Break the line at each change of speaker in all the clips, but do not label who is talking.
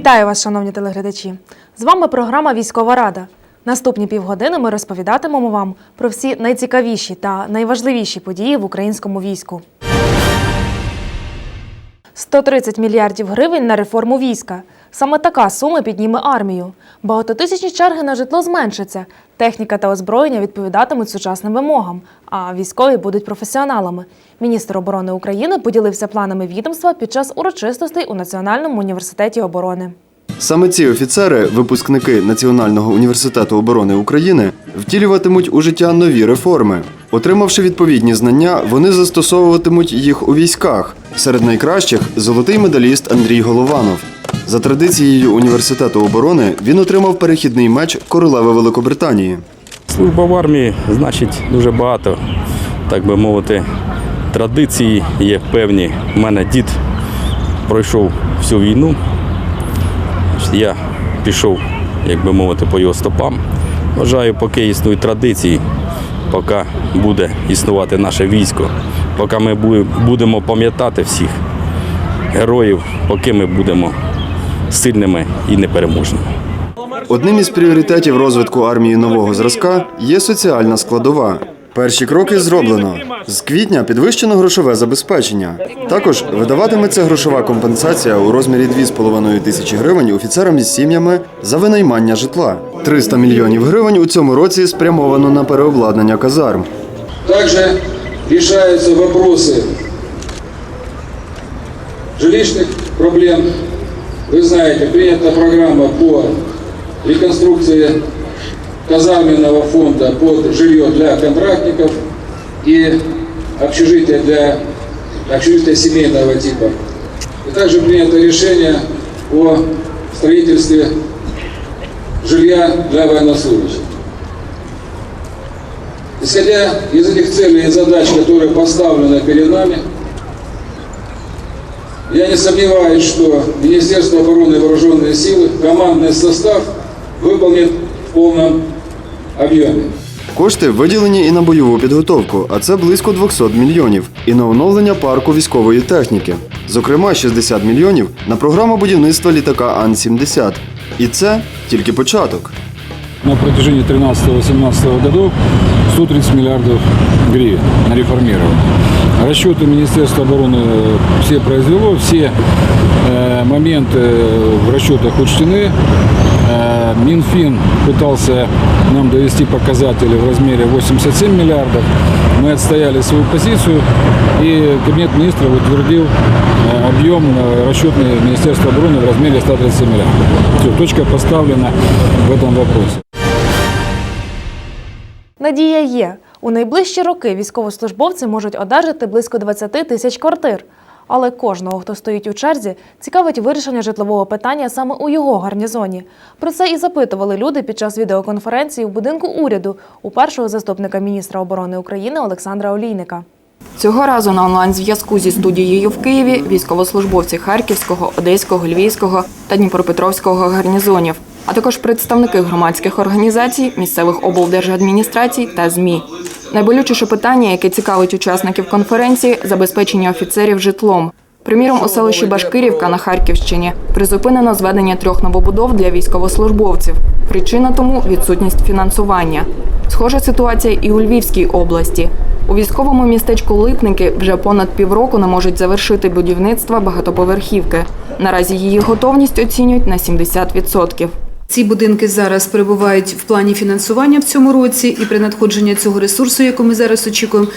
Вітаю вас, шановні телеглядачі! З вами програма Військова Рада. Наступні півгодини ми розповідатимемо вам про всі найцікавіші та найважливіші події в українському війську. 130 мільярдів гривень на реформу війська. Саме така сума підніме армію. Багатотисячні черги на житло зменшаться. Техніка та озброєння відповідатимуть сучасним вимогам, а військові будуть професіоналами. Міністр оборони України поділився планами відомства під час урочистостей у Національному університеті оборони.
Саме ці офіцери, випускники Національного університету оборони України, втілюватимуть у життя нові реформи. Отримавши відповідні знання, вони застосовуватимуть їх у військах. Серед найкращих золотий медаліст Андрій Голованов. За традицією університету оборони він отримав перехідний меч королеви Великобританії.
Служба в армії значить дуже багато, так би мовити, традиції є певні. У мене дід пройшов всю війну. Я пішов, як би мовити, по його стопам. Вважаю, поки існують традиції, поки буде існувати наше військо, поки ми будемо пам'ятати всіх героїв, поки ми будемо сильними і непереможними.
Одним із пріоритетів розвитку армії нового зразка є соціальна складова. Перші кроки зроблено. З квітня підвищено грошове забезпечення. Також видаватиметься грошова компенсація у розмірі 2,5 тисячі гривень офіцерам із сім'ями за винаймання житла. 300 мільйонів гривень у цьому році спрямовано на переобладнання казарм.
Также решаются вопросы жилищных проблем. Вы знаете, принята программа по реконструкции казарменного фонда под жилье для контрактников и общежития для общежития семейного типа. И также принято решение о строительстве жилья для военнослужащих. Исходя из этих целей и задач, которые поставлены перед нами, я не сомневаюсь, что Министерство обороны и Вооруженные силы, командный состав выполнит в полном объеме.
Кошти виділені і на бойову підготовку, а це близько 200 мільйонів, і на оновлення парку військової техніки. Зокрема, 60 мільйонів на програму будівництва літака Ан-70. І це тільки початок.
на протяжении 13-18 годов 130 миллиардов гривен на реформирование. Расчеты Министерства обороны э, все произвело, все э, моменты в расчетах учтены. Э, Минфин пытался нам довести показатели в размере 87 миллиардов. Мы отстояли свою позицию, и Кабинет министров утвердил э, объем э, расчетный Министерства обороны в размере 130 миллиардов. Все, точка поставлена в этом вопросе.
Надія є. У найближчі роки військовослужбовці можуть одержати близько 20 тисяч квартир. Але кожного, хто стоїть у черзі, цікавить вирішення житлового питання саме у його гарнізоні. Про це і запитували люди під час відеоконференції у будинку уряду у першого заступника міністра оборони України Олександра Олійника.
Цього разу на онлайн-зв'язку зі студією в Києві військовослужбовці Харківського, Одеського, Львівського та Дніпропетровського гарнізонів, а також представники громадських організацій, місцевих облдержадміністрацій та ЗМІ. Найболючіше питання, яке цікавить учасників конференції забезпечення офіцерів житлом. Приміром, у селищі Башкирівка на Харківщині призупинено зведення трьох новобудов для військовослужбовців. Причина тому відсутність фінансування. Схожа ситуація і у Львівській області. У військовому містечку Липники вже понад півроку не можуть завершити будівництво багатоповерхівки. Наразі її готовність оцінюють на 70%.
Ці будинки зараз перебувають в плані фінансування в цьому році, і при надходженні цього ресурсу, який ми зараз очікуємо,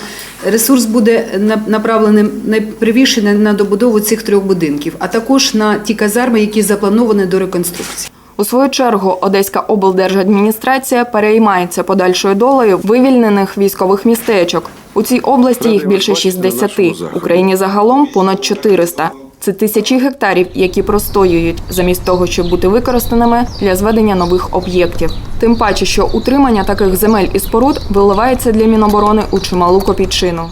ресурс буде на- направлений найпривіше на- добудову цих трьох будинків, а також на ті казарми, які заплановані до реконструкції.
У свою чергу Одеська облдержадміністрація переймається подальшою долею вивільнених військових містечок. У цій області їх більше 60, в Україні загалом понад 400. Це тисячі гектарів, які простоюють, замість того, щоб бути використаними для зведення нових об'єктів. Тим паче, що утримання таких земель і споруд виливається для Міноборони у чималу копійчину.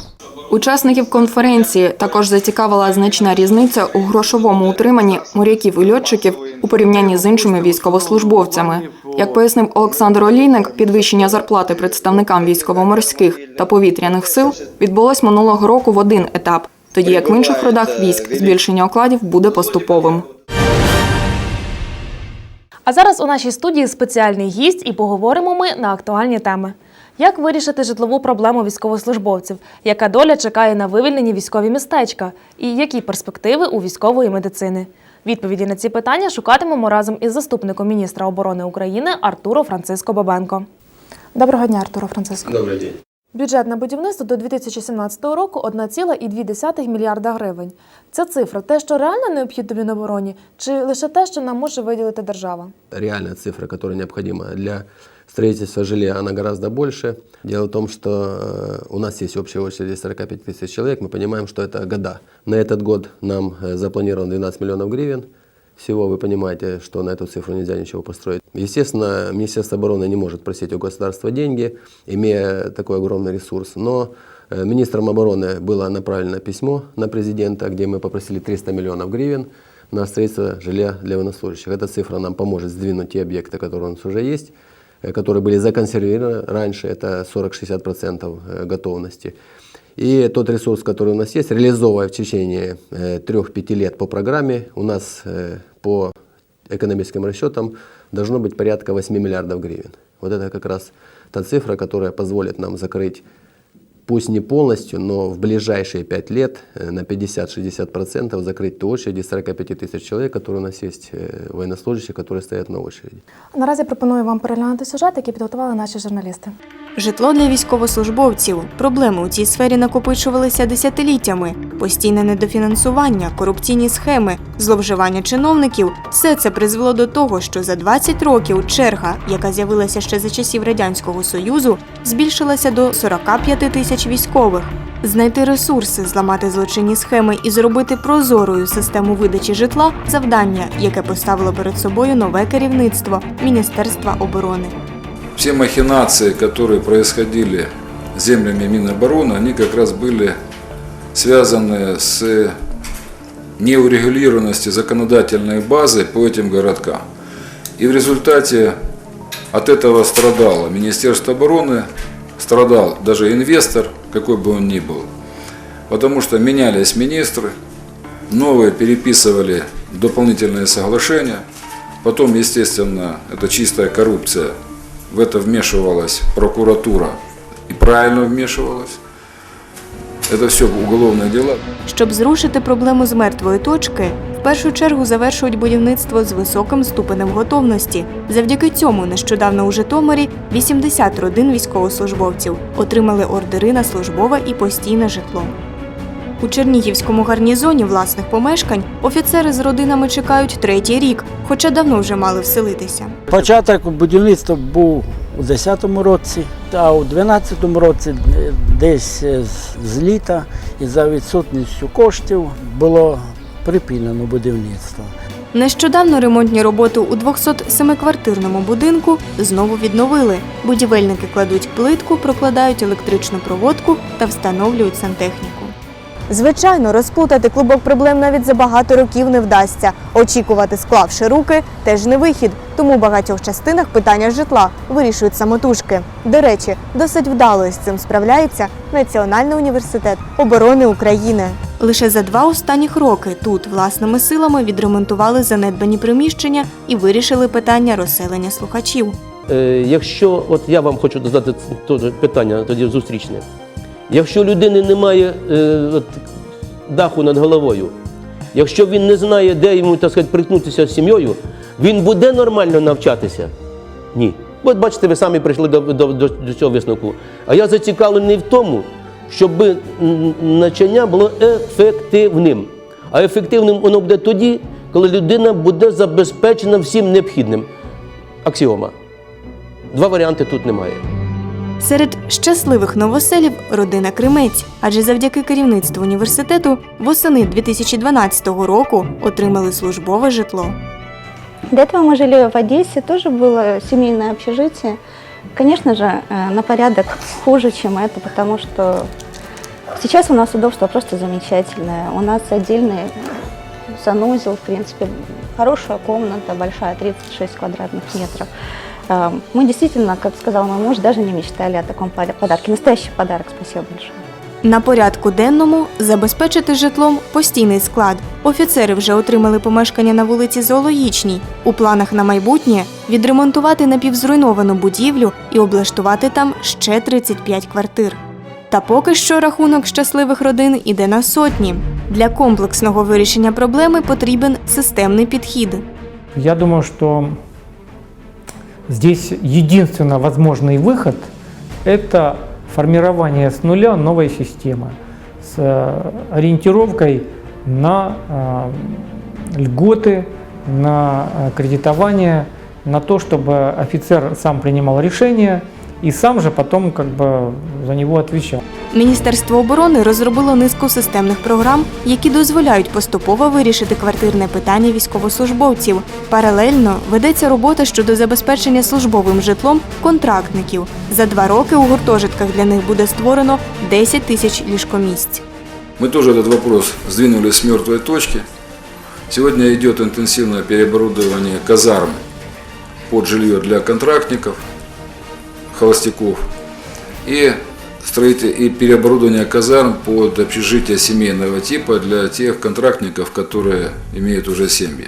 Учасників конференції також зацікавила значна різниця у грошовому утриманні моряків і льотчиків у порівнянні з іншими військовослужбовцями. Як пояснив Олександр Олійник, підвищення зарплати представникам військово-морських та повітряних сил відбулось минулого року в один етап, тоді як в інших родах військ збільшення окладів буде поступовим.
А зараз у нашій студії спеціальний гість і поговоримо ми на актуальні теми. Як вирішити житлову проблему військовослужбовців? Яка доля чекає на вивільнені військові містечка? І які перспективи у військової медицини? Відповіді на ці питання шукатимемо разом із заступником міністра оборони України Артуро Франциско Бабенко. Доброго дня, Артуро Франциско.
Добрый день.
Бюджет на будівництво до 2017 року 1,2 мільярда гривень. Ця цифра те, що реально необхідно Мінобороні, чи лише те, що нам може виділити держава?
Реальная цифра, которая необходима для строительства жилья, она гораздо больше. Дело в том, что э, у нас есть общая очередь 45 тысяч человек. Мы понимаем, что это года. На этот год нам э, запланировано 12 миллионов гривен. Всего вы понимаете, что на эту цифру нельзя ничего построить. Естественно, Министерство обороны не может просить у государства деньги, имея такой огромный ресурс. Но э, министром обороны было направлено письмо на президента, где мы попросили 300 миллионов гривен на строительство жилья для военнослужащих. Эта цифра нам поможет сдвинуть те объекты, которые у нас уже есть, э, которые были законсервированы раньше, это 40-60% э, готовности. И тот ресурс, который у нас есть, реализовывая в течение 3-5 лет по программе, у нас э, по экономическим расчетам должно быть порядка 8 миллиардов гривен. Вот это как раз та цифра, которая позволит нам закрыть пусть не полностью, но в ближайшие 5 лет э, на 50-60% закрыть ту очередь из 45 тысяч человек, которые у нас есть, э, военнослужащие, которые стоят на очереди.
Наразі пропоную вам переглянути сюжет, який підготували наші журналісти.
Житло для військовослужбовців. Проблеми у цій сфері накопичувалися десятиліттями. Постійне недофінансування, корупційні схеми, зловживання чиновників все це призвело до того, що за 20 років черга, яка з'явилася ще за часів радянського союзу, збільшилася до 45 тисяч військових. Знайти ресурси, зламати злочинні схеми і зробити прозорою систему видачі житла завдання, яке поставило перед собою нове керівництво Міністерства оборони.
Все махинации, которые происходили землями Минобороны, они как раз были связаны с неурегулированностью законодательной базы по этим городкам. И в результате от этого страдало Министерство обороны, страдал даже инвестор, какой бы он ни был. Потому что менялись министры, новые переписывали дополнительные соглашения. Потом, естественно, это чистая коррупция. В это вмешивалась прокуратура и правильно вмешивалась. Это все уголовные дела.
Щоб зрушити проблему з мертвої точки, в першу чергу завершують будівництво з високим ступенем готовності. Завдяки цьому нещодавно у Житомирі 80 родин військовослужбовців отримали ордери на службове і постійне житло. У Чернігівському гарнізоні власних помешкань офіцери з родинами чекають третій рік, хоча давно вже мали вселитися.
Початок будівництва був у 10-му році, а у 12-му році десь з літа і за відсутністю коштів було припинено будівництво.
Нещодавно ремонтні роботи у 207-квартирному будинку знову відновили. Будівельники кладуть плитку, прокладають електричну проводку та встановлюють сантехніку. Звичайно, розплутати клубок проблем навіть за багато років не вдасться. Очікувати, склавши руки, теж не вихід. Тому в багатьох частинах питання житла вирішують самотужки. До речі, досить вдало із цим справляється Національний університет оборони України. Лише за два останніх роки тут власними силами відремонтували занедбані приміщення і вирішили питання розселення слухачів.
Е, Якщо, от я вам хочу задати питання тоді зустрічне. Якщо людини немає е, от, даху над головою, якщо він не знає, де йому так сказати, приткнутися з сім'єю, він буде нормально навчатися? Ні. От бачите, ви самі прийшли до, до, до, до цього висновку. А я зацікавлений в тому, щоб навчання було ефективним. А ефективним воно буде тоді, коли людина буде забезпечена всім необхідним. Аксіома. Два варіанти тут немає.
Серед щасливих новоселів родина Кримець, адже завдяки керівництву університету восени 2012 року отримали службове житло.
До этого мы жили в Одессе, тоже было семейное общежитие. Конечно же, э, на порядок хуже, чем это, потому что сейчас у нас удобство просто замечательное. У нас отдельный санузел, в принципе, хорошая комната, большая, 36 квадратных метров. Мы действительно, как сказал мой муж, даже не мечтали о таком подарке. Настоящий подарок, спасибо большое.
На порядку денному забезпечити житлом постійний склад. Офіцери вже отримали помешкання на вулиці Зоологічній. У планах на майбутнє відремонтувати напівзруйновану будівлю і облаштувати там ще 35 квартир. Та поки що рахунок щасливих родин іде на сотні. Для комплексного вирішення проблеми потрібен системний підхід.
Я думаю, что здесь единственно возможный выход – это формирование с нуля новой системы с э, ориентировкой на э, льготы, на э, кредитование, на то, чтобы офицер сам принимал решения и сам же потом как бы за него отвечал.
Міністерство оборони розробило низку системних програм, які дозволяють поступово вирішити квартирне питання військовослужбовців. Паралельно ведеться робота щодо забезпечення службовим житлом контрактників. За два роки у гуртожитках для них буде створено 10 тисяч ліжкомісць.
Мы тоже этот вопрос сдвинули с мертвой точки. Сегодня идет интенсивное переоборудование казарм под жилье для контрактников, холостяков и, строите- и переоборудование казарм под общежитие семейного типа для тех контрактников, которые имеют уже семьи.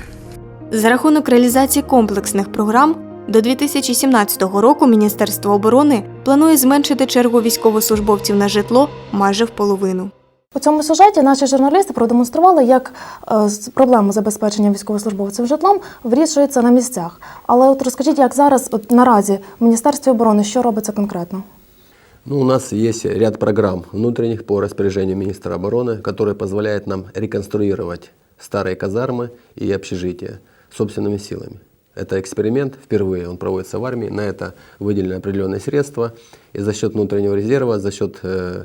За рахунок реалізації комплексних програм до 2017 року Міністерство оборони планує зменшити чергу військовослужбовців на житло майже в половину.
У цьому сюжеті наші журналісти продемонстрували, як е, з- проблема забезпечення військовослужбовців житлом вирішується на місцях. Але от розкажіть, як зараз от наразі в Міністерстві оборони що робиться конкретно?
Ну, у нас есть ряд программ внутренних по распоряжению министра обороны, которые позволяют нам реконструировать старые казармы и общежития собственными силами. Это эксперимент, впервые он проводится в армии, на это выделены определенные средства, и за счет внутреннего резерва, за счет э, э, с- э,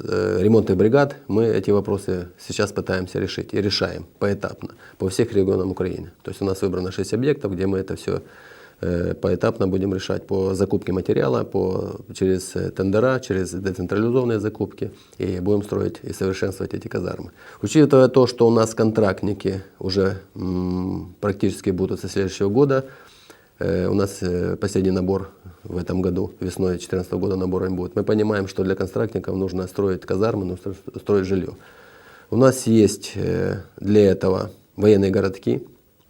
ремонтных бригад мы эти вопросы сейчас пытаемся решить и решаем поэтапно по всех регионам Украины. То есть у нас выбрано 6 объектов, где мы это все э, поэтапно будем решать по закупке материала, по, через э, тендера, через децентрализованные закупки, и будем строить и совершенствовать эти казармы. Учитывая то, что у нас контрактники уже м, практически будут со следующего года, Э, У нас э, последний набор в этом году, весной 2014 года набором будет. Мы понимаем, что для контрактников нужно строить казармы, нужно строить жилье. У нас есть э, для этого военные городки,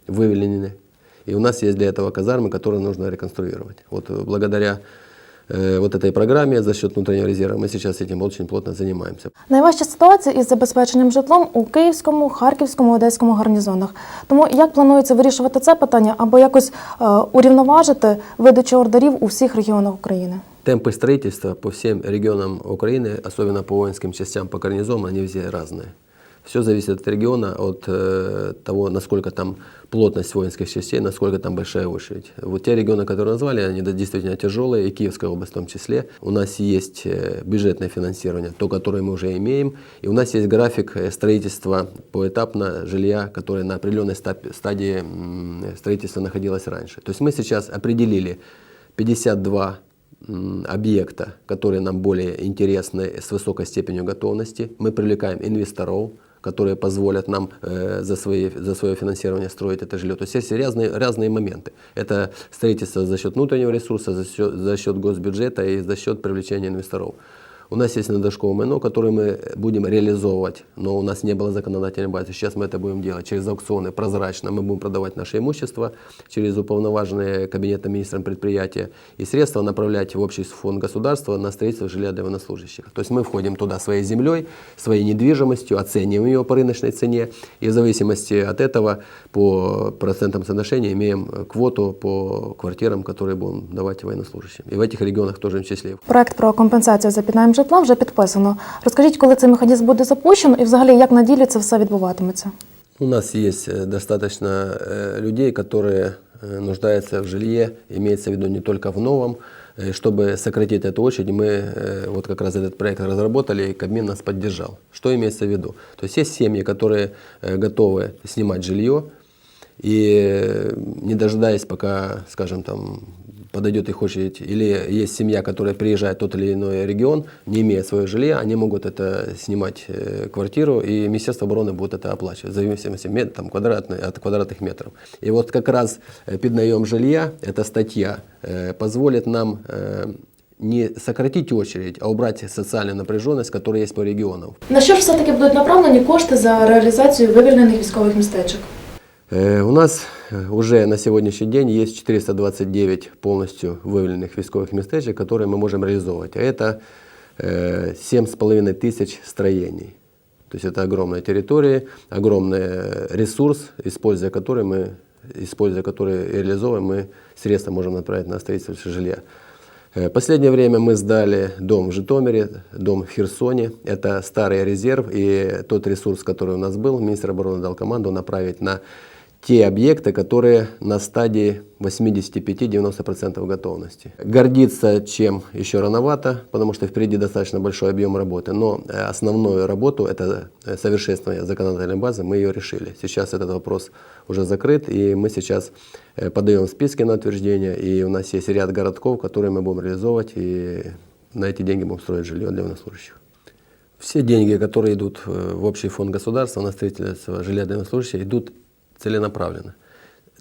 вывелены, и у нас есть для этого казармы, которые нужно реконструировать. Вот э, благодаря э, вот этой программе за счет внутреннего резерва мы сейчас этим очень плотно занимаемся.
Найважча ситуація із забезпеченням житлом у Київському, Харківському, Одеському гарнізонах. Тому як планується вирішувати це питання або якось е, урівноважити видачу ордерів у всіх регіонах України?
Темпы строительства по всем регионам Украины, особенно по воинским частям, по гарнизонам, они все разные. Все зависит от региона, от э, того, насколько там плотность воинских частей, насколько там большая очередь. Вот те регионы, которые назвали, они действительно тяжелые, и Киевская область в том числе. У нас есть э, бюджетное финансирование, то, которое мы уже имеем, и у нас есть график э, строительства поэтапно жилья, которое на определенной стадии строительства находилось раньше. То есть мы сейчас определили 52 м, объекта, которые нам более интересны с высокой степенью готовности. Мы привлекаем инвесторов, которые позволят нам э, за, свои, за свое финансирование строить это жилье. То есть есть разные, разные моменты. Это строительство за счет внутреннего ресурса, за счет, за счет госбюджета и за счет привлечения инвесторов. У нас есть надошковое майно, которое мы будем реализовывать, но у нас не было законодательной базы. Сейчас мы это будем делать через аукционы прозрачно. Мы будем продавать наше имущество через уполноваженные кабинетом министром предприятия и средства направлять в общий фонд государства на строительство жилья для военнослужащих. То есть мы входим туда своей землей, своей недвижимостью, оцениваем ее по рыночной цене и в зависимости от этого по процентам соотношения имеем квоту по квартирам, которые будем давать военнослужащим. И в этих регионах тоже в числе.
Проект про компенсацію за піднайм житла вже підписано. Розкажіть, коли цей механізм буде запущено, і взагалі як на ділі це все відбуватиметься?
У нас есть э, достаточно э, людей, которые э, нуждаются в жилье, имеется в виду не только в новом. Э, Чтобы сократить эту очередь, мы э, вот как раз этот проект разработали, и Кабмин нас поддержал. Что имеется в виду? То есть есть семьи, которые э, готовы снимать жилье, и э, не дожидаясь, пока, скажем, там подойдет их очередь, или есть семья, которая приезжает в тот или иной регион, не имея своего жилья, они могут это снимать э, квартиру, и Министерство обороны будет это оплачивать, в зависимости мет- там, квадратный, от квадратных метров. И вот как раз э, поднаем жилья, эта статья, э, позволит нам э, не сократить очередь, а убрать социальную напряженность, которая есть по регионам.
На що ж все-таки будуть направлені кошти за реалізацію вивільнених військових містечок?
Э, У нас э, уже на сегодняшний день есть 429 полностью выявленных військовых местечек, которые мы можем реализовывать. А это э, 7,5 тысяч строений. То есть это огромная территория, огромный э, ресурс, используя который мы, используя который реализовываем, мы средства можем направить на строительство жилья. Э, Последнее время мы сдали дом в Житомире, дом в Херсоне. Это старый резерв и тот ресурс, который у нас был, министр обороны дал команду направить на те объекты, которые на стадии 85-90% готовности. Гордиться чем еще рановато, потому что впереди достаточно большой объем работы, но э, основную работу, это э, совершенствование законодательной базы, мы ее решили. Сейчас этот вопрос уже закрыт, и мы сейчас э, подаем списки на утверждение, и у нас есть ряд городков, которые мы будем реализовывать, и на эти деньги будем строить жилье для военнослужащих. Все деньги, которые идут в общий фонд государства на строительство жилья для военнослужащих, идут целенаправленно.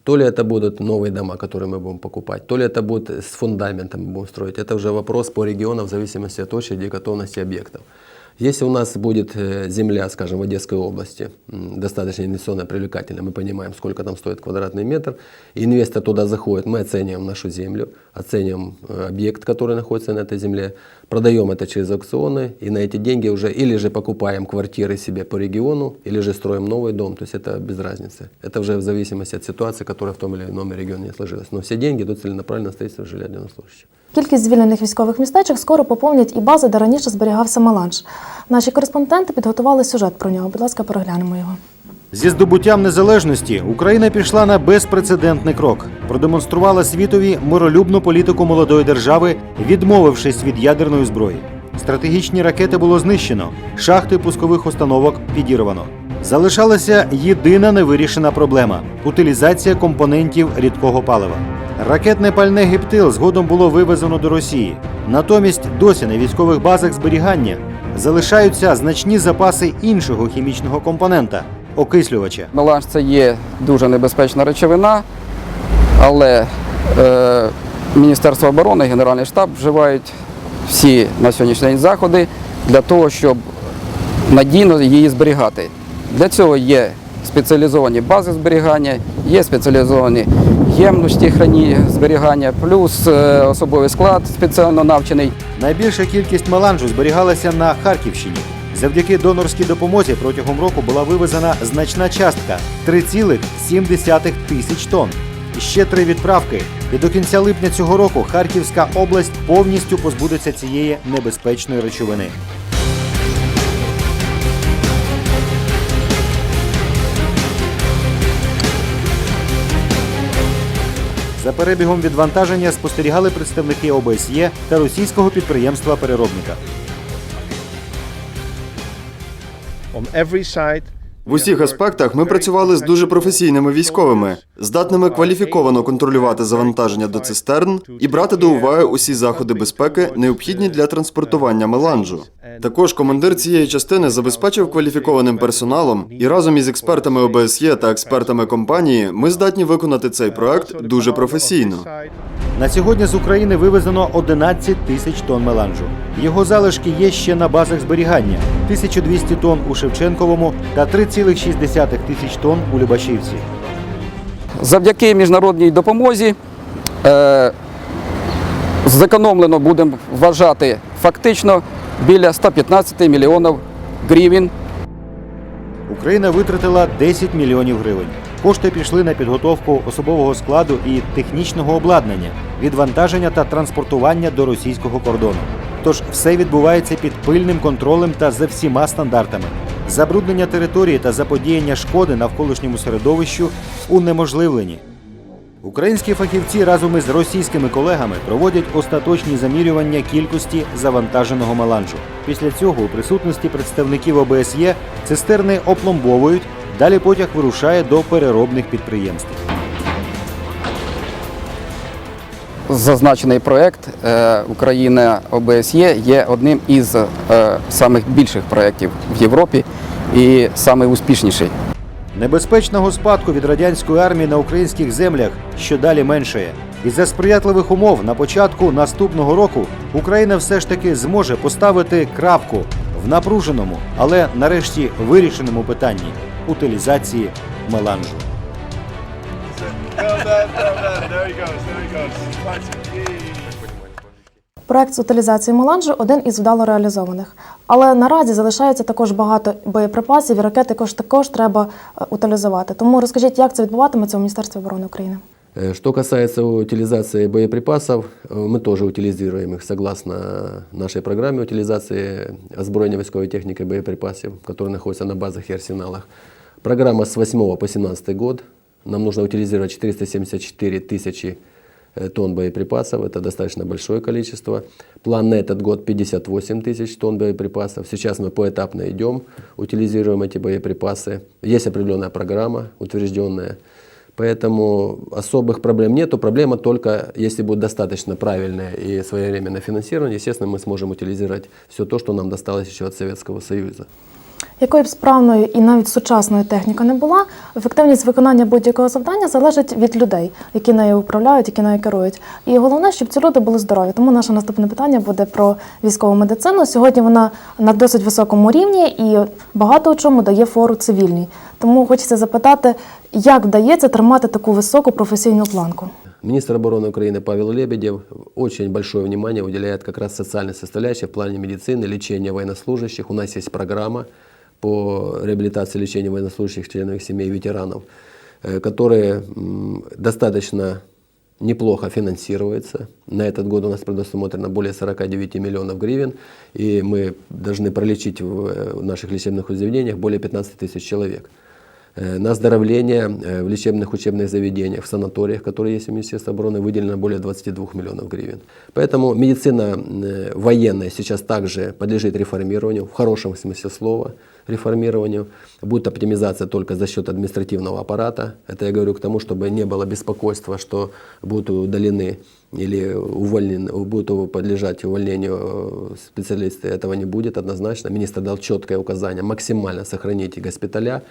То ли это будут новые дома, которые мы будем покупать, то ли это будет с фундаментом мы будем строить. Это уже вопрос по регионам в зависимости от очереди и готовности объектов. Если у нас будет э, земля, скажем, в Одесской области, достаточно инвестиционно привлекательная, мы понимаем, сколько там стоит квадратный метр, инвестор туда заходит, мы оцениваем нашу землю, оцениваем э, объект, который находится на этой земле, продаем это через аукционы, и на эти деньги уже или же покупаем квартиры себе по региону, или же строим новый дом, то есть это без разницы. Это уже в зависимости от ситуации, которая в том или ином регионе сложилась. Но все деньги идут целенаправленно на строительство жилья для военнослужащих.
Кількість звільнених військових містечок скоро поповнять і бази, де раніше зберігався меланж. Наші кореспонденти підготували сюжет про нього. Будь ласка, переглянемо його.
Зі здобуттям незалежності Україна пішла на безпрецедентний крок, продемонструвала світові миролюбну політику молодої держави, відмовившись від ядерної зброї. Стратегічні ракети було знищено, шахти пускових установок підірвано. Залишалася єдина невирішена проблема утилізація компонентів рідкого палива. Ракетне пальне гептил згодом було вивезено до Росії. Натомість досі на військових базах зберігання залишаються значні запаси іншого хімічного компонента окислювача.
Меланж це є дуже небезпечна речовина, але е, Міністерство оборони, Генеральний штаб вживають всі на сьогоднішній день заходи для того, щоб надійно її зберігати. Для цього є спеціалізовані бази зберігання, є спеціалізовані ємності храні зберігання, плюс е, особовий склад спеціально навчений.
Найбільша кількість меланжу зберігалася на Харківщині. Завдяки донорській допомозі протягом року була вивезена значна частка 3,7 тисяч тонн. Ще три відправки. І до кінця липня цього року Харківська область повністю позбудеться цієї небезпечної речовини. За перебігом відвантаження спостерігали представники ОБСЄ та російського підприємства переробника.
В усіх аспектах ми працювали з дуже професійними військовими, здатними кваліфіковано контролювати завантаження до цистерн і брати до уваги усі заходи безпеки, необхідні для транспортування меланжу. Також командир цієї частини забезпечив кваліфікованим персоналом, і разом із експертами ОБСЄ та експертами компанії ми здатні виконати цей проект дуже професійно.
На сьогодні з України вивезено 11 тисяч тонн меланжу. Його залишки є ще на базах зберігання: 1200 тонн у Шевченковому та 3,6 тисяч тонн у Любашівці.
Завдяки міжнародній допомозі е, зекономлено будемо вважати фактично біля 115 мільйонів гривень
Україна витратила 10 мільйонів гривень. Кошти пішли на підготовку особового складу і технічного обладнання, відвантаження та транспортування до російського кордону. Тож все відбувається під пильним контролем та за всіма стандартами. Забруднення території та заподіяння шкоди навколишньому середовищу унеможливлені. Українські фахівці разом із російськими колегами проводять остаточні замірювання кількості завантаженого меланжу. Після цього у присутності представників ОБСЄ цистерни опломбовують. Далі потяг вирушає до переробних підприємств.
Зазначений проект е, Україна ОБСЄ є одним із е, самих більших проєктів в Європі і найуспішніший.
Небезпечного спадку від радянської армії на українських землях щодалі меншає. І за сприятливих умов на початку наступного року Україна все ж таки зможе поставити крапку в напруженому, але нарешті вирішеному питанні утилізації меланжу.
Проект з утилізації меланжу один із вдало реалізованих. Але наразі залишається також багато боєприпасів і ракет також також треба е, утилізувати. Тому розкажіть, як це відбуватиметься у Міністерстві оборони України?
Э, Что касается утилизации боеприпасов, э, мы тоже утилизируем их согласно нашей программе утилизации озброєння військової техники и боеприпасов, которые находятся на базах и арсеналах. Программа с 8 по 17 год. Нам нужно утилизировать 474 тысячи э, тонн боеприпасов. Это достаточно большое количество. План на этот год 58 тысяч тонн боеприпасов. Сейчас мы поэтапно идем, утилизируем эти боеприпасы. Есть определенная программа утвержденная. Поэтому особых проблем нету. Проблема только, если будет достаточно правильное и своевременное финансирование, естественно, мы сможем утилизировать все то, что нам досталось еще от Советского Союза.
Якою б справною і навіть сучасною техніка не була, ефективність виконання будь-якого завдання залежить від людей, які нею управляють, які нею керують. І головне, щоб ці люди були здорові. Тому наше наступне питання буде про військову медицину. Сьогодні вона на досить високому рівні і багато у чому дає фору цивільній. Тому хочеться запитати, як вдається тримати таку високу професійну планку.
Министр обороны Украины Павел Лебедев очень большое внимание уделяет как раз социальной составляющей в плане медицины, лечения военнослужащих. У нас есть программа По реабилитации и лечению военнослужащих, членов их семей, ветеранов, э, которые достаточно неплохо финансируется. На этот год у нас предусмотрено более 49 миллионов гривен, и мы должны пролечить в э, наших лечебных заведениях более 15 тысяч человек. Э, На оздоровление в лечебных учебных заведениях, в санаториях, которые есть у Министерства обороны, выделено более 22 миллионов гривен. Поэтому медицина военная сейчас также подлежит реформированию, в хорошем смысле слова реформированию. Будет оптимизация только за счет административного аппарата. Это я говорю к тому, чтобы не было беспокойства, что будут удалены или увольнены, будут подлежать увольнению э, специалисты. Этого не будет однозначно. Министр дал четкое указание максимально сохранить госпиталя,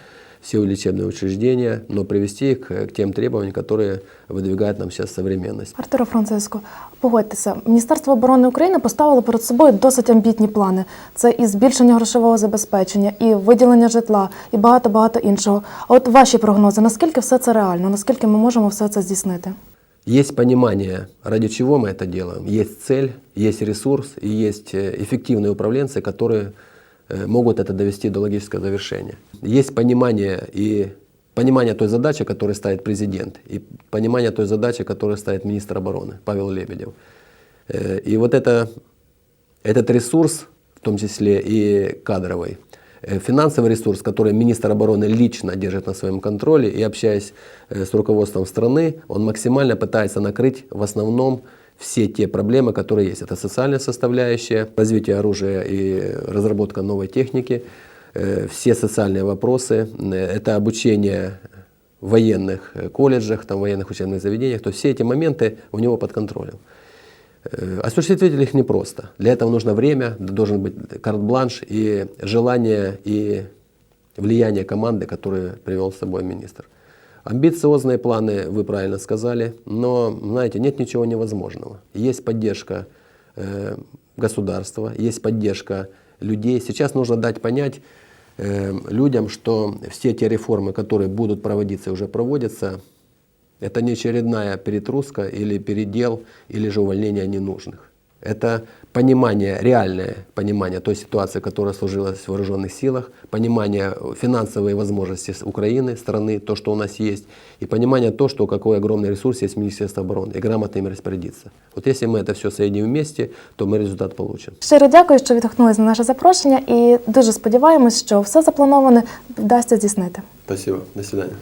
все лечебные учреждения, но привести их к, к тем требованиям, которые выдвигает нам сейчас современность.
Артуро Франциско, погодьтеся, Міністерство оборони України поставило перед собою досить амбітні плани. Це і збільшення грошового забезпечення, і виділення житла, і багато багато іншого. А от ваші прогнози, наскільки все це реально, наскільки ми можемо все це здійснити?
Есть понимание, ради чего мы это делаем. Есть цель, есть ресурс и есть э, эффективные управленцы, которые э, могут это довести до логического завершения. Есть понимание и понимание той задачи, которую ставит президент, и понимание той задачи, которую ставит министр обороны Павел Лебедев. Э, И вот это, этот ресурс, в том числе и кадровый, э, финансовый ресурс, который министр обороны лично держит на своем контроле и общаясь э, с руководством страны, он максимально пытается накрыть в основном все те проблемы, которые есть. Это социальная составляющая, развитие оружия и разработка новой техники, э, все социальные вопросы, э, это обучение в военных э, колледжах, там, военных учебных заведениях. То все эти моменты у него под контролем. Осуществить их непросто. Для этого нужно время, должен быть карт-бланш и желание и влияние команды, которую привел с собой министр. Амбициозные планы, вы правильно сказали, но, знаете, нет ничего невозможного. Есть поддержка э, государства, есть поддержка людей. Сейчас нужно дать понять э, людям, что все те реформы, которые будут проводиться и уже проводятся, это не очередная перетруска или передел, или же увольнение ненужных. Это понимание, реальное понимание той ситуации, которая сложилась в вооруженных силах, понимание финансовой возможности с Украины, страны, то, что у нас есть, и понимание то, что какой огромный ресурс есть в Министерстве обороны, и грамотно им распорядиться. Вот если мы это все соединим вместе, то мы результат получим.
Щиро дякую, що відгукнулись на наше запрошення, і дуже сподіваємось, що все заплановане вдасться здійснити.
Спасибо. До свидания.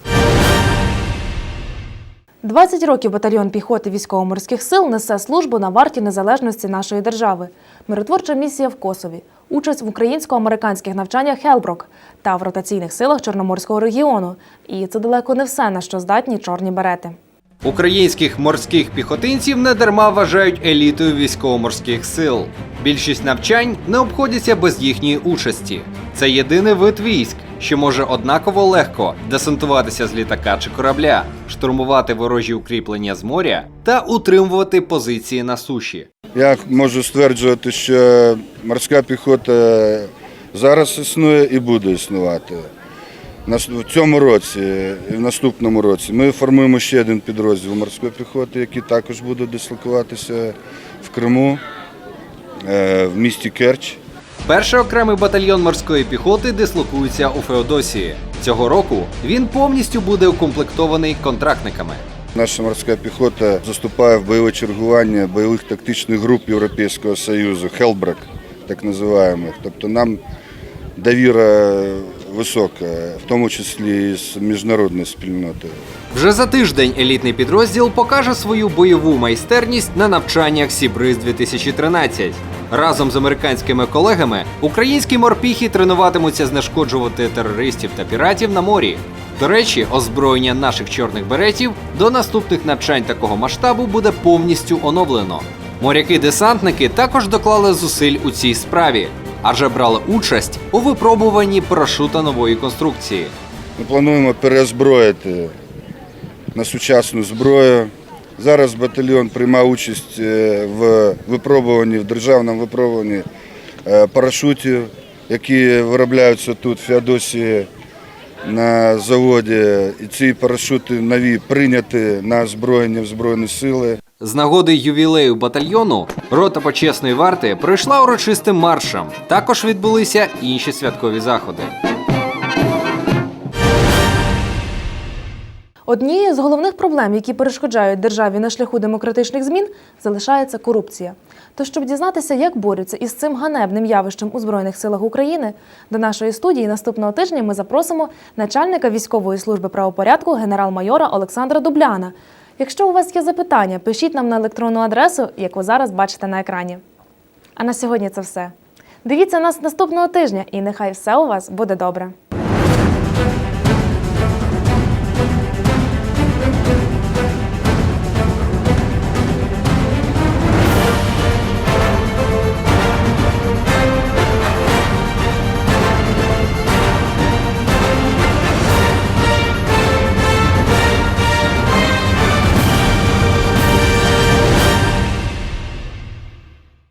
20 років батальйон піхоти військово-морських сил несе службу на варті незалежності нашої держави. Миротворча місія в Косові, участь в українсько-американських навчаннях Хелброк та в ротаційних силах Чорноморського регіону. І це далеко не все, на що здатні чорні берети.
Українських морських піхотинців недарма вважають елітою військово-морських сил. Більшість навчань не обходяться без їхньої участі. Це єдиний вид військ, що може однаково легко десантуватися з літака чи корабля, штурмувати ворожі укріплення з моря та утримувати позиції на суші.
Я можу стверджувати, що морська піхота зараз існує і буде існувати. В цьому році і в наступному році ми формуємо ще один підрозділ морської піхоти, який також буде дислокуватися в Криму, е, в місті Керч.
Перший окремий батальйон морської піхоти дислокується у Феодосії. Цього року він повністю буде укомплектований контрактниками.
Наша морська піхота заступає в бойове чергування бойових тактичних груп Європейського Союзу, Хелбрак, так називаємо. Тобто нам довіра висока, в тому числі і з міжнародної спільноти.
Вже за тиждень елітний підрозділ покаже свою бойову майстерність на навчаннях Сібриз 2013. Разом з американськими колегами українські морпіхи тренуватимуться знешкоджувати терористів та піратів на морі. До речі, озброєння наших чорних беретів до наступних навчань такого масштабу буде повністю оновлено. Моряки-десантники також доклали зусиль у цій справі, адже брали участь у випробуванні парашута нової конструкції.
Ми плануємо переозброїти на сучасну зброю. Зараз батальйон приймає участь е, в випробуванні, в державному випробуванні е, парашутів, які виробляються тут, в Феодосії, на заводі. І ці парашути нові прийняті на озброєння в Збройні сили.
З нагоди ювілею батальйону рота почесної варти пройшла урочистим маршем. Також відбулися інші святкові заходи.
Однією з головних проблем, які перешкоджають державі на шляху демократичних змін, залишається корупція. Тож, щоб дізнатися, як борються із цим ганебним явищем у Збройних силах України, до нашої студії наступного тижня ми запросимо начальника військової служби правопорядку генерал-майора Олександра Дубляна. Якщо у вас є запитання, пишіть нам на електронну адресу, яку зараз бачите на екрані. А на сьогодні це все. Дивіться нас наступного тижня, і нехай все у вас буде добре.